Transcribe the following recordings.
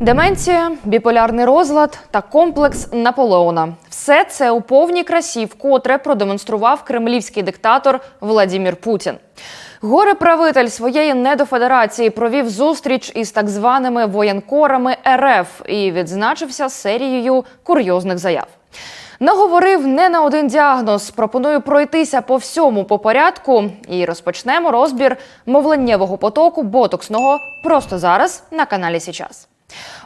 Деменція, біполярний розлад та комплекс Наполеона все це у повній красі вкотре продемонстрував кремлівський диктатор Владімір Путін. Горе-правитель своєї недофедерації провів зустріч із так званими воєнкорами РФ і відзначився серією курйозних заяв. Наговорив не на один діагноз. Пропоную пройтися по всьому по порядку і розпочнемо розбір мовленнєвого потоку ботоксного просто зараз на каналі Січас.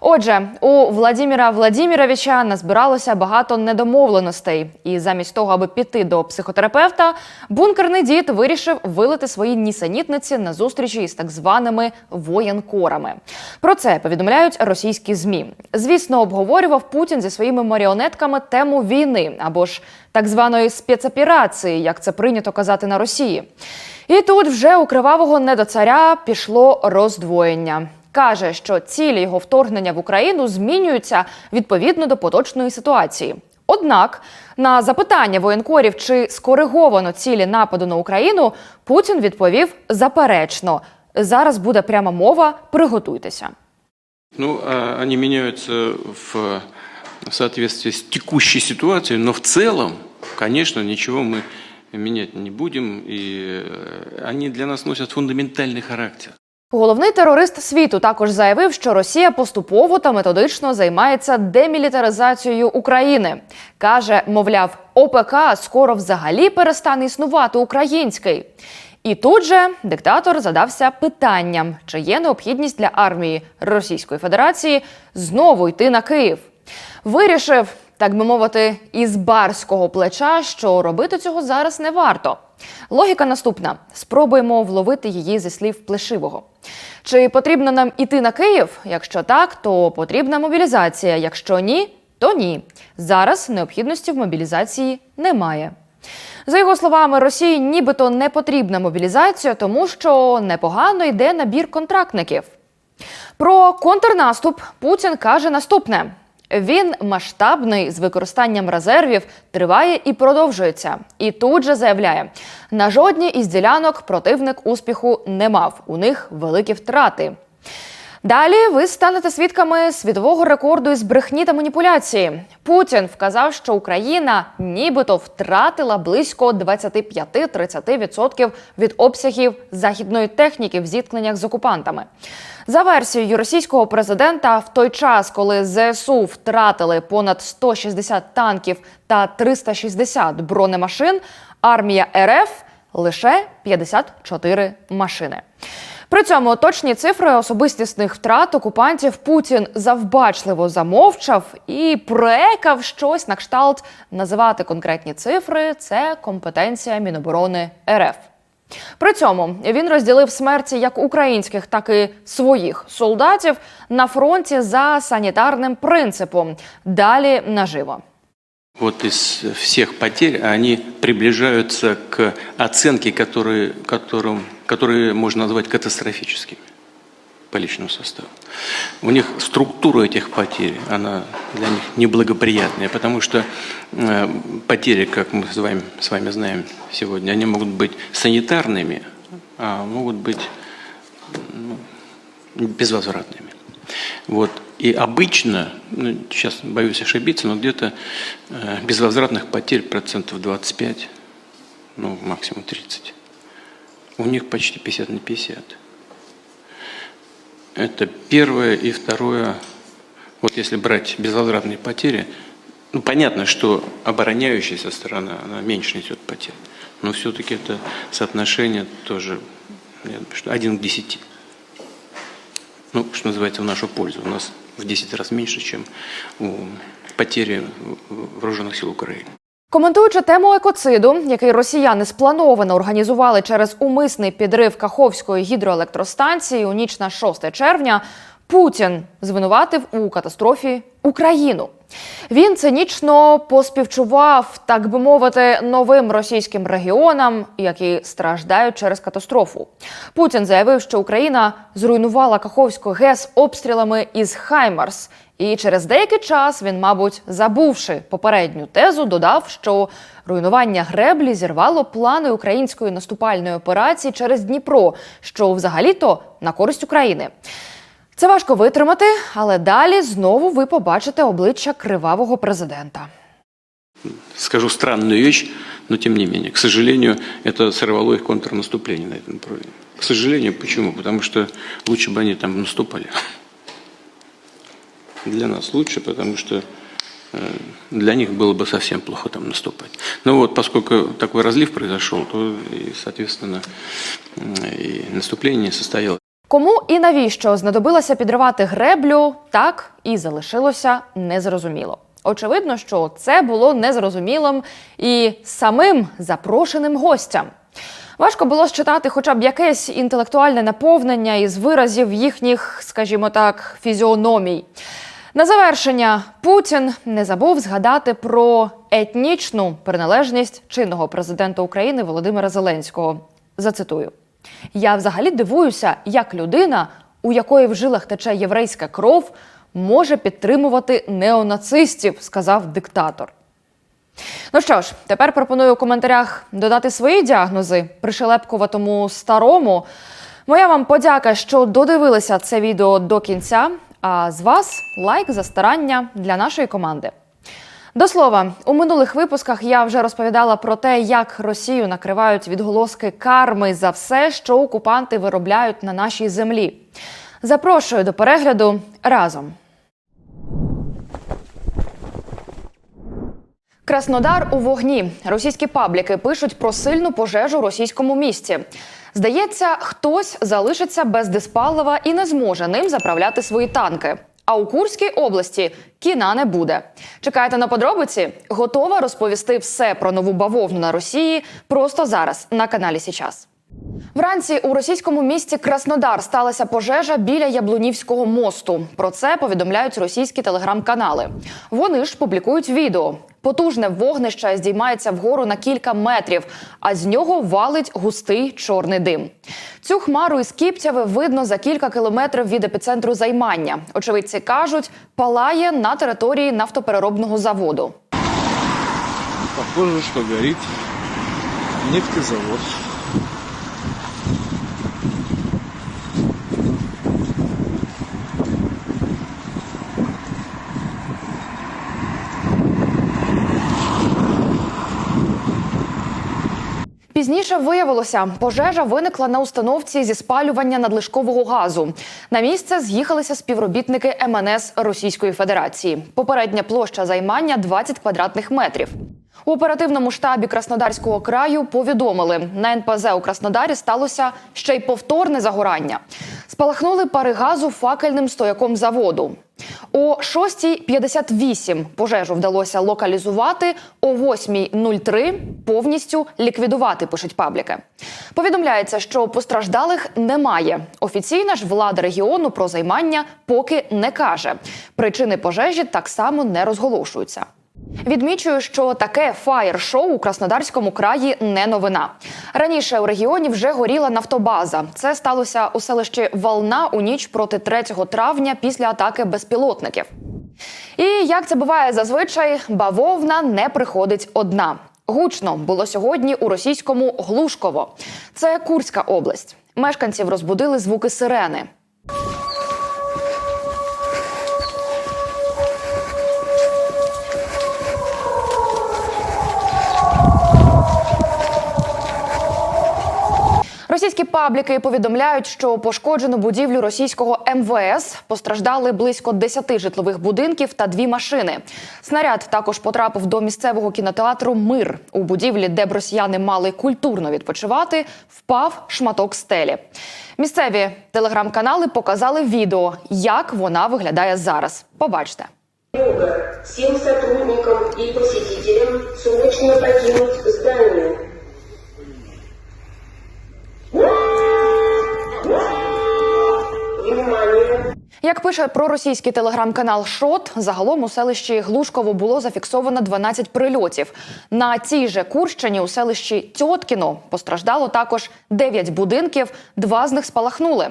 Отже, у Владіміра Владіміровича назбиралося багато недомовленостей, і замість того, аби піти до психотерапевта, бункерний дід вирішив вилити свої нісенітниці на зустрічі із так званими воєнкорами. Про це повідомляють російські змі. Звісно, обговорював Путін зі своїми маріонетками тему війни або ж так званої спецоперації, як це прийнято казати на Росії. І тут вже у кривавого недоцаря пішло роздвоєння. Каже, що цілі його вторгнення в Україну змінюються відповідно до поточної ситуації. Однак на запитання воєнкорів, чи скориговано цілі нападу на Україну, Путін відповів заперечно. Зараз буде пряма мова. Приготуйтеся. Ну, а, они меняются в, в соответствии с текущей ситуацией, но в целом, конечно, ничего мы менять не будем, и э, они для нас носят фундаментальный характер. Головний терорист світу також заявив, що Росія поступово та методично займається демілітаризацією України. каже, мовляв, ОПК скоро взагалі перестане існувати український. І тут же диктатор задався питанням, чи є необхідність для армії Російської Федерації знову йти на Київ. Вирішив, так би мовити, із барського плеча, що робити цього зараз не варто. Логіка наступна: спробуємо вловити її зі слів плешивого. Чи потрібно нам іти на Київ? Якщо так, то потрібна мобілізація. Якщо ні, то ні. Зараз необхідності в мобілізації немає. За його словами, Росії нібито не потрібна мобілізація, тому що непогано йде набір контрактників. Про контрнаступ Путін каже наступне: він масштабний з використанням резервів, триває і продовжується. І тут же заявляє: на жодній із ділянок противник успіху не мав. У них великі втрати. Далі ви станете свідками світового рекорду із брехні та маніпуляції. Путін вказав, що Україна нібито втратила близько 25-30% від обсягів західної техніки в зіткненнях з окупантами. За версією російського президента, в той час, коли ЗСУ втратили понад 160 танків та 360 бронемашин, армія РФ лише 54 машини. При цьому точні цифри особистісних втрат окупантів Путін завбачливо замовчав і проекав щось на кшталт називати конкретні цифри. Це компетенція Міноборони РФ. При цьому він розділив смерті як українських, так і своїх солдатів на фронті за санітарним принципом. Далі наживо. Вот из всех потерь они приближаются к оценке, которые, которым, которые можно назвать катастрофическими По личному составу. У них структура этих потерь, она для них неблагоприятная, потому что э, потери, как мы с вами, с вами знаем сегодня, они могут быть санитарными, а могут быть ну, безвозвратными. Вот. И обычно, ну, сейчас боюсь ошибиться, но где-то э, безвозвратных потерь процентов 25, ну, максимум 30. У них почти 50 на 50. Это первое и второе. Вот если брать безвозвратные потери, ну, понятно, что обороняющаяся сторона, она меньше несет потерь. Но все-таки это соотношение тоже, 1 к 10 ну, что называется, в нашу пользу. У нас в 10 раз меньше, чем у потери вооруженных сил Украины. Коментуючи тему екоциду, який росіяни сплановано організували через умисний підрив Каховської гідроелектростанції у ніч на 6 червня, Путін звинуватив у катастрофі Україну. Він цинічно поспівчував, так би мовити, новим російським регіонам, які страждають через катастрофу. Путін заявив, що Україна зруйнувала Каховську ГЕС обстрілами із Хаймарс. І через деякий час він, мабуть, забувши попередню тезу, додав, що руйнування греблі зірвало плани української наступальної операції через Дніпро, що взагалі-то на користь України. Це важко витримати, але далі знову ви побачите обличчя кривавого президента. Скажу странную вещь, но тем не менее. К сожалению, это сорвало их контрнаступление на этом направлении. К сожалению, почему? Потому что лучше бы они там наступали. Для нас лучше, потому что э, для них было бы совсем плохо там наступать. Но вот поскольку такой разлив произошел, то и, соответственно, м, и наступление не состоялось. Кому і навіщо знадобилося підривати греблю, так і залишилося незрозуміло. Очевидно, що це було незрозумілим і самим запрошеним гостям. Важко було считати хоча б якесь інтелектуальне наповнення із виразів їхніх, скажімо так, фізіономій. На завершення Путін не забув згадати про етнічну приналежність чинного президента України Володимира Зеленського. Зацитую: я взагалі дивуюся, як людина, у якої в жилах тече єврейська кров, може підтримувати неонацистів, сказав диктатор. Ну що ж, тепер пропоную у коментарях додати свої діагнози пришелепкуватому старому. Моя вам подяка, що додивилися це відео до кінця. А з вас лайк за старання для нашої команди. До слова, у минулих випусках я вже розповідала про те, як Росію накривають відголоски карми за все, що окупанти виробляють на нашій землі. Запрошую до перегляду разом. Краснодар у вогні. Російські пабліки пишуть про сильну пожежу у російському місті. Здається, хтось залишиться без диспалива і не зможе ним заправляти свої танки. А у Курській області кіна не буде. Чекайте на подробиці. Готова розповісти все про нову бавовну на Росії просто зараз на каналі Січас. Вранці у російському місті Краснодар сталася пожежа біля Яблунівського мосту. Про це повідомляють російські телеграм-канали. Вони ж публікують відео. Потужне вогнище здіймається вгору на кілька метрів, а з нього валить густий чорний дим. Цю хмару із кіптяви видно за кілька кілометрів від епіцентру займання. Очевидці кажуть, палає на території нафтопереробного заводу. Похоже, что горит нефтезавод. Пізніше виявилося, пожежа виникла на установці зі спалювання надлишкового газу. На місце з'їхалися співробітники МНС Російської Федерації. Попередня площа займання 20 квадратних метрів. У оперативному штабі Краснодарського краю повідомили, на НПЗ у Краснодарі сталося ще й повторне загорання. Спалахнули пари газу факельним стояком заводу. О 6.58 пожежу вдалося локалізувати, о 8.03 повністю ліквідувати, пишуть пабліки. Повідомляється, що постраждалих немає. Офіційна ж влада регіону про займання поки не каже. Причини пожежі так само не розголошуються. Відмічую, що таке фаєр-шоу у Краснодарському краї не новина. Раніше у регіоні вже горіла нафтобаза. Це сталося у селищі Волна у ніч проти 3 травня після атаки безпілотників. І як це буває зазвичай, бавовна не приходить одна. Гучно було сьогодні у російському Глушково. Це Курська область. Мешканців розбудили звуки сирени. Російські пабліки повідомляють, що пошкоджену будівлю російського МВС постраждали близько 10 житлових будинків та дві машини. Снаряд також потрапив до місцевого кінотеатру Мир у будівлі, де б росіяни мали культурно відпочивати. Впав шматок стелі. Місцеві телеграм-канали показали відео, як вона виглядає зараз. Побачте. Всем сотрудникам и посетителям срочно покинуть здание. Як пише проросійський телеграм-канал Шот, загалом у селищі Глушково було зафіксовано 12 прильотів. На цій же Курщині у селищі Тьоткіно постраждало також 9 будинків, два з них спалахнули.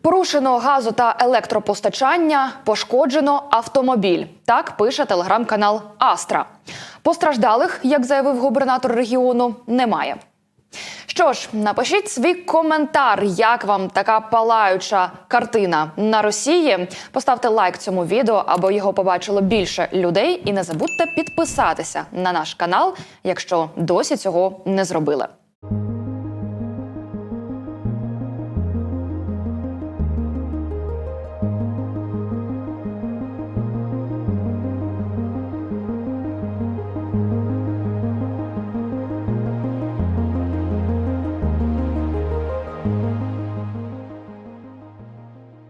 Порушено газу та електропостачання, пошкоджено автомобіль. Так пише телеграм-канал Астра. Постраждалих, як заявив губернатор регіону, немає. Що ж, напишіть свій коментар, як вам така палаюча картина на Росії. Поставте лайк цьому відео, аби його побачило більше людей. І не забудьте підписатися на наш канал, якщо досі цього не зробили.